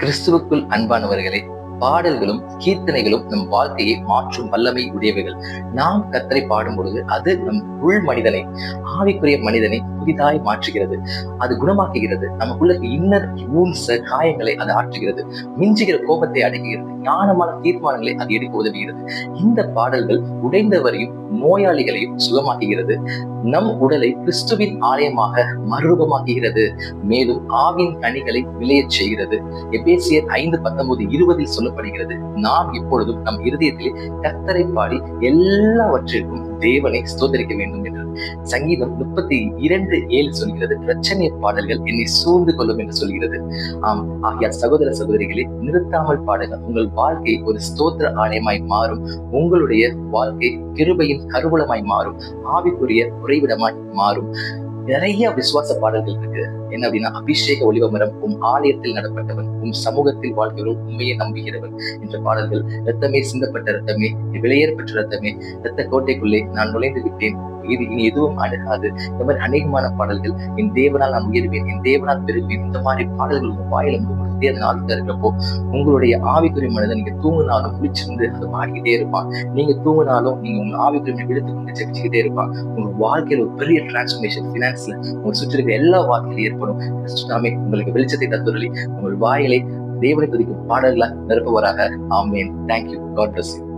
கிறிஸ்துவுக்குள் அன்பானவர்களே பாடல்களும் கீர்த்தனைகளும் நம் வாழ்க்கையை மாற்றும் வல்லமை உடையவைகள். நாம் கத்தரை பாடும் பொழுது அது நம் உள் மனிதனை ஆவிக்குரிய மனிதனை புதிதாய் மாற்றுகிறது. அது குணமாக்குகிறது. நமக்குள்ள இன்னர் ஊன்ச காயங்களை அது ஆற்றுகிறது. மிஞ்சுகிற கோபத்தை அடக்குகிறது. ஞானமான தீர்மானங்களை அது எடுக்க உதவுகிறது. இந்த பாடல்கள் உடைந்தவரையும் நோயாளிகளையும் சுகமாக்குகிறது. நம் உடலை கிறிஸ்துவின் ஆலயமாக மறுரூபமாக்குகிறது. மேலும் ஆவின் கனிகளை விளையச் செய்கிறது. எபேசியர் ஐந்து பத்தொன்பது இருபதில் சொல்லப்படுகிறது. நாம் இப்பொழுதும் நம் இருதயத்திலே கத்தரை பாடி எல்லாவற்றிற்கும் தேவனை ஸ்தோதரிக்க வேண்டும் என்று. சங்கீதம் முப்பத்தி இரண்டு ஏழு சொல்கிறது பிரச்சனை பாடல்கள் என்னை சூழ்ந்து கொள்ளும் என்று சொல்கிறது. ஆம் ஆகிய சகோதர சகோதரிகளை நிறுத்தாமல் பாடுங்கள். உங்கள் வாழ்க்கை ஒரு ஸ்தோத்திர ஆலயமாய் மாறும். உங்களுடைய வாழ்க்கை கிருபையின் கருவூலமாய் மாறும். ஆவிக்குரிய உறைவிடமாய் மாறும். நிறைய விசுவாச பாடல்கள் இருக்கு. என்ன அப்படின்னா அபிஷேக ஒளிவமரம் உம் ஆலயத்தில் நடப்பட்டவன் உம் சமூகத்தில் வாழ்கிறவன் உண்மையை நம்புகிறவன் என்ற பாடல்கள் ரத்தமே சிந்தப்பட்ட ரத்தமே விலையேற பெற்ற ரத்தமே ரத்த கோட்டைக்குள்ளே நான் நுழைந்து விட்டேன். இது இனி எதுவும் அணுகாது இந்த மாதிரி அநேகமான பாடல்கள் என் தேவனால் நான் உயர்வேன் என் தேவனால் பெறுவேன் இந்த மாதிரி பாடல்கள் உங்க வாயில பாடிக்கிட்டே அந்த நாளுக்கு இருக்கிறப்போ உங்களுடைய ஆவிக்குரிய மனிதன் நீங்க தூங்கினாலும் குளிச்சிருந்து அதை பாடிக்கிட்டே இருப்பான். நீங்க தூங்கினாலும் நீங்க உங்க ஆவிக்குரிய விழுத்து கொண்டு ஜெபிச்சுக்கிட்டே இருப்பான். உங்க வாழ்க்கையில ஒரு பெரிய டிரான்ஸ்ஃபர்மேஷன் பினான்ஸ்ல உங்க சுற்றி இருக்க எல்லா வாழ்க்கையிலும் ஏற்படும். கிறிஸ்துதாமே உங்களுக்கு வெளிச்சத்தை தந்துள்ளி உங்கள் வாயிலை தேவனை துதிக்கும் பாடல்களை நிரப்புவராக. Amen. Thank you God bless you